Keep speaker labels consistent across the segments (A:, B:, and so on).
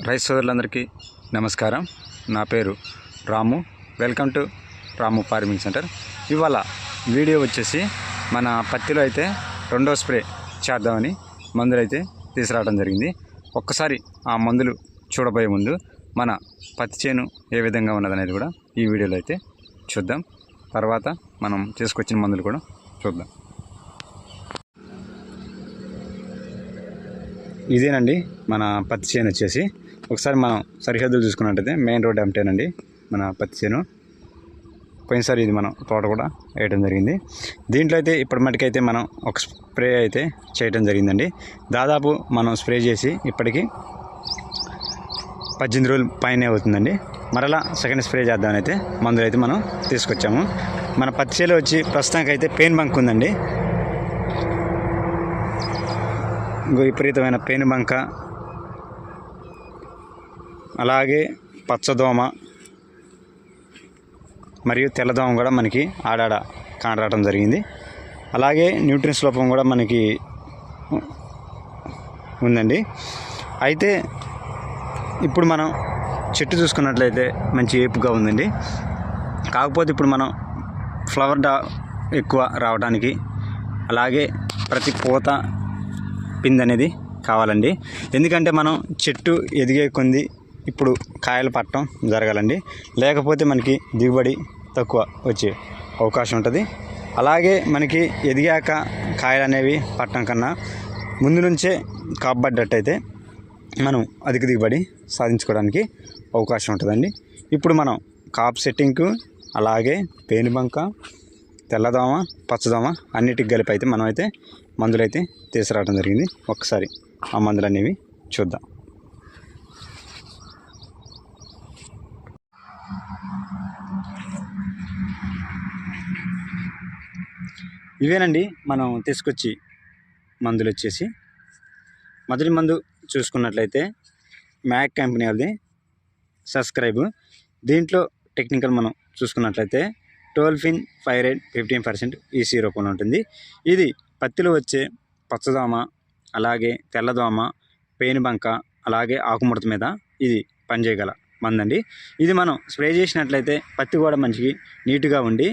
A: Rice సోదరులందరికీ నమస్కారం. నా పేరు Ramu. Welcome to Ramu farming centre. ఇవాళ వీడియో వచ్చేసి మన పత్తిలో అయితే రెండో స్ప్రే చేద్దామని మందులు అయితే తీసుకురావడం జరిగింది. ఒక్కసారి ఆ మందులు చూడబోయే ముందు మన పత్తి చేను ఏ విధంగా ఉన్నదనేది కూడా ఈ వీడియోలో అయితే చూద్దాం. తర్వాత మనం తీసుకొచ్చిన మందులు కూడా చూద్దాం. ఇదేనండి మన పత్తి చేను వచ్చేసి. ఒకసారి మనం సరిహద్దులు చూసుకున్నట్టయితే మెయిన్ రోడ్ అంటేనండి మన పత్తి చేను. పోయినసారి ఇది మనం తోట కూడా వేయడం జరిగింది. దీంట్లో అయితే ఇప్పటి మటుకైతే మనం ఒక స్ప్రే అయితే చేయడం జరిగిందండి. దాదాపు మనం స్ప్రే చేసి ఇప్పటికి పద్దెనిమిది రోజులు పైనే అవుతుందండి. మరలా సెకండ్ స్ప్రే చేద్దామని అయితే మందులు అయితే మనం తీసుకొచ్చాము. మన పత్తి చేలో వచ్చి ప్రస్తుతానికి అయితే పెయిన్ బంక్ ఉందండి. విపరీతమైన పేను బంక. అలాగే పచ్చదోమ. మరియు తెల్లదోమ కూడా మనకి ఆడాడ కానరావడం జరిగింది. అలాగే న్యూట్రిన్స్ లోపం కూడా మనకి ఉందండి. అయితే ఇప్పుడు మనం చెట్టు చూసుకున్నట్లయితే మంచి ఏపుగా ఉందండి. కాకపోతే ఇప్పుడు మనం ఫ్లవర్ డా ఎక్కువ రావడానికి అలాగే ప్రతి పూత పిండి అనేది కావాలండి. ఎందుకంటే మనం చెట్టు ఎదిగే కొంది ఇప్పుడు కాయలు పట్టడం జరగాలండి. లేకపోతే మనకి దిగుబడి తక్కువ వచ్చే అవకాశం ఉంటుంది. అలాగే మనకి ఎదిగాక కాయలు అనేవి పట్టడం కన్నా ముందు నుంచే కాపబడ్డట్టయితే మనం అధిక దిగుబడి సాధించుకోవడానికి అవకాశం ఉంటుందండి. ఇప్పుడు మనం కాప్ సెట్టింగ్కు అలాగే పేనుబంక తెల్లదోమ పచ్చదోమ అన్నిటికి కలిపి అయితే మనం అయితే మందులు అయితే తీసుకురావడం జరిగింది. ఒక్కసారి ఆ మందులు అనేవి చూద్దాం. ఇవేనండి మనం తీసుకొచ్చి మందులు వచ్చేసి మొదటి మందు చూసుకున్నట్లయితే మ్యాక్ కంపెనీ వాళ్ళది. సబ్స్క్రైబ్. దీంట్లో టెక్నికల్ మనం చూసుకున్నట్లయితే tolfenpyrad fifteen percent EC రూపంలో ఉంటుంది. ఇది పత్తిలో వచ్చే పచ్చదోమ అలాగే తెల్లదోమ పేనుబంక అలాగే ఆకుముడత మీద ఇది పనిచేయగల మందండి. ఇది మనం స్ప్రే చేసినట్లయితే పత్తి కూడా మంచికి నీట్గా ఉండి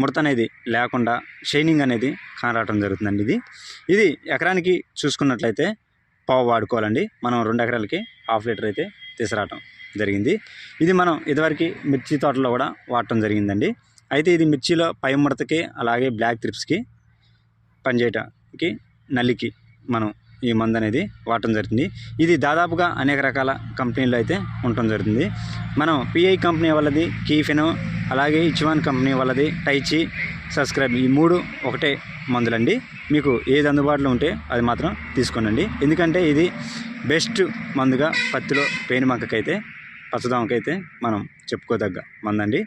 A: ముడత అనేది లేకుండా షైనింగ్ అనేది కానరాటం జరుగుతుందండి ఇది. ఇది ఎకరానికి చూసుకున్నట్లయితే పావు వాడుకోవాలండి. మనం రెండు ఎకరాలకి హాఫ్ లీటర్ అయితే తీసుకురావటం జరిగింది. ఇది మనం ఇదివరకు మిర్చి తోటలో కూడా వాడటం జరిగిందండి. అయితే ఇది మిర్చిలో పై ముడతకి అలాగే బ్లాక్ త్రిప్స్కి పనిచేయటానికి నల్లికి మనం ఈ మందు అనేది వాడటం జరుగుతుంది. ఇది దాదాపుగా అనేక రకాల కంపెనీల్లో అయితే ఉండటం జరుగుతుంది. మనం పిఐ కంపెనీ వాళ్ళది కీఫెను అలాగే ఇచ్వాన్ కంపెనీ వాళ్ళది టైచి సబ్స్క్రైబ్ ఈ మూడు ఒకటే మందులండి. మీకు ఏది అందుబాటులో ఉంటే అది మాత్రం తీసుకోనండి. ఎందుకంటే ఇది బెస్ట్ మందుగా పత్తిలో పేను మంకకైతే మనం చెప్పుకోదగ్గ మందండి.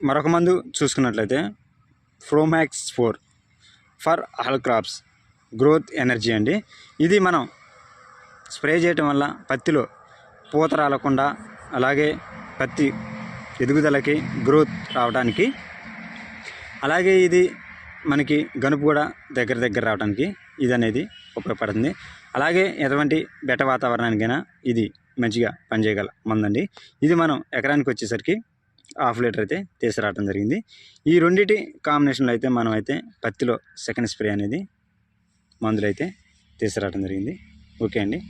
A: మరొక మందు చూసుకున్నట్లయితే Fromax four for all crops growth energy అండి. ఇది మనం స్ప్రే చేయటం వల్ల పత్తిలో పూత రాలకుండా అలాగే పత్తి ఎదుగుదలకి గ్రోత్ రావడానికి అలాగే ఇది మనకి గనుపు కూడా దగ్గర దగ్గర రావడానికి ఇది అనేది ఉపయోగపడుతుంది. అలాగే ఎటువంటి బెట వాతావరణానికైనా ఇది మంచిగా పనిచేయగల మందండి. ఇది మనం ఎకరానికి వచ్చేసరికి హాఫ్ లీటర్ అయితే తీసుకురావడం జరిగింది. ఈ రెండింటి కాంబినేషన్లో అయితే మనం అయితే పత్తిలో సెకండ్ స్ప్రే అనేది మందులు అయితే తీసుకురావడం జరిగింది. ఓకే అండి.